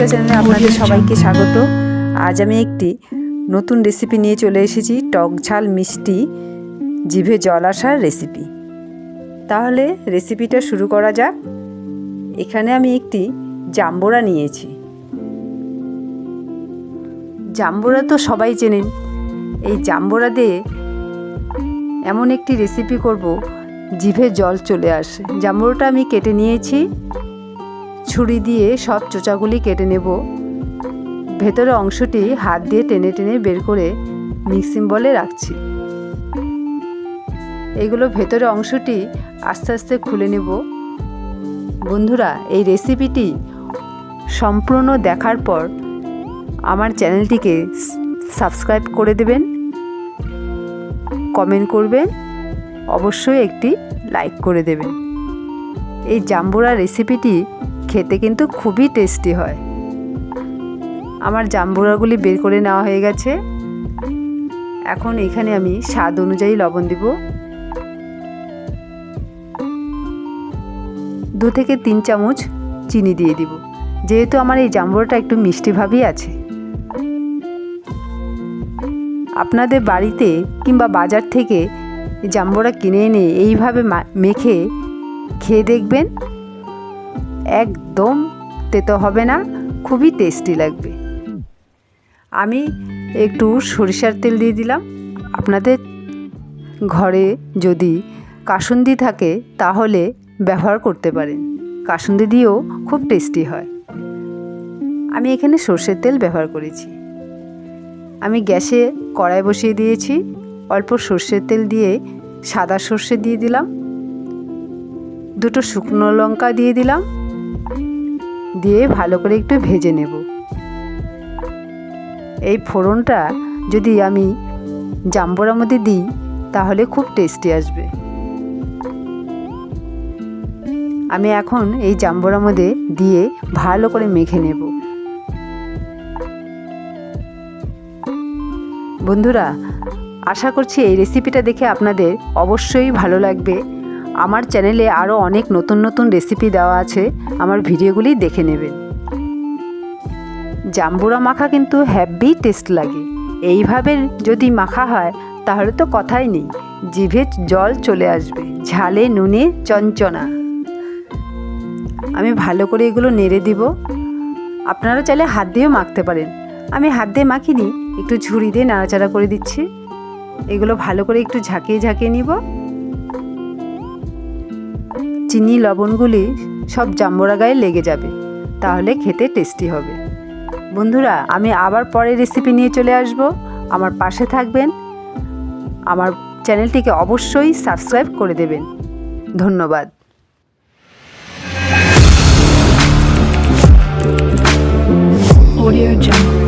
রুচিকা চ্যানেলে আপনাদের সবাইকে স্বাগত। আজ আমি একটি নতুন রেসিপি নিয়ে চলে এসেছি, টক ঝাল মিষ্টি, জিভে জল আসার রেসিপি তাহলে রেসিপিটা শুরু করা যাক। এখানে আমি একটি জাম্বুরা নিয়েছি। জাম্বুরা তো সবাই চেনেন। এই জাম্বুরা দিয়ে এমন একটি রেসিপি করব, জিভে জল চলে আসে। জাম্বুরাটা আমি কেটে নিয়েছি। ছুরি দিয়ে সব চোচাগুলি কেটে নেব। ভেতরে অংশটি হাত দিয়ে টেনে টেনে বের করে মিক্সিং বলে রাখছি। এগুলো ভেতরে অংশটি আস্তে আস্তে খুলে নেব। বন্ধুরা, এই রেসিপিটি সম্পূর্ণ দেখার পর আমার চ্যানেলটিকে সাবস্ক্রাইব করে দেবেন, কমেন্ট করবেন, অবশ্যই একটি লাইক করে দেবেন। এই জাম্বুরা রেসিপিটি খেতে কিন্তু খুবই টেস্টি হয়। আমার জাম্বুরাগুলি বের করে নেওয়া হয়ে গেছে। এখন এখানে আমি স্বাদ অনুযায়ী লবণ দিব। দু থেকে তিন চামচ চিনি দিয়ে দিব। যেহেতু আমার এই জাম্বুরাটা একটু মিষ্টিভাবেই আছে। আপনাদের বাড়িতে কিংবা বাজার থেকে জাম্বুরা কিনে এনে এইভাবে মেখে খেয়ে দেখবেন। একদম তেতো হবে না, খুবই টেস্টি লাগবে। আমি একটু সরিষার তেল দিয়ে দিলাম। আপনাদের ঘরে যদি কাসুন্দি থাকে, তাহলে ব্যবহার করতে পারেন। কাসুন্দি দিয়েও খুব টেস্টি হয়। আমি এখানে সর্ষের তেল ব্যবহার করেছি। আমি গ্যাসে কড়াই বসিয়ে দিয়েছি। অল্প সর্ষের তেল দিয়ে সাদা সর্ষে দিয়ে দিলাম। দুটো শুকনো লঙ্কা দিয়ে দিলাম। দিয়ে ভালো করে একটু ভেজে নেব। এই ফোড়নটা যদি আমি জাম্বুরার মধ্যে দিই, তাহলে খুব টেস্টি আসবে। আমি এখন এই জাম্বুরার মধ্যে দিয়ে ভালো করে মেখে নেব। বন্ধুরা, আশা করছি এই রেসিপিটা দেখে আপনাদের অবশ্যই ভালো লাগবে। আমার চ্যানেলে আরও অনেক নতুন নতুন রেসিপি দেওয়া আছে, আমার ভিডিওগুলি দেখে নেবেন জাম্বুরা মাখা কিন্তু হ্যাভি টেস্ট লাগে। এইভাবে যদি মাখা হয়, তাহলে তো কথাই নেই। জিভে জল চলে আসবে, ঝালে নুনে চঞ্চনা। আমি ভালো করে এগুলো নেড়ে দিব। আপনারা চাইলে হাত দিয়েও মাখতে পারেন। আমি হাত দিয়ে মাখিনি, একটু ঝুড়ি দিয়ে নাড়াচাড়া করে দিচ্ছি। এগুলো ভালো করে একটু ঝাঁকিয়ে ঝাঁকিয়ে নিব। চিনি, লবণগুলি সব জাম্বুরা গায়ে লেগে যাবে। তাহলে খেতে টেস্টি হবে। বন্ধুরা, আমি আবার পরে রেসিপি নিয়ে চলে আসব। আমার পাশে থাকবেন। আমার চ্যানেলটিকে অবশ্যই সাবস্ক্রাইব করে দেবেন। ধন্যবাদ। Audio Jungle.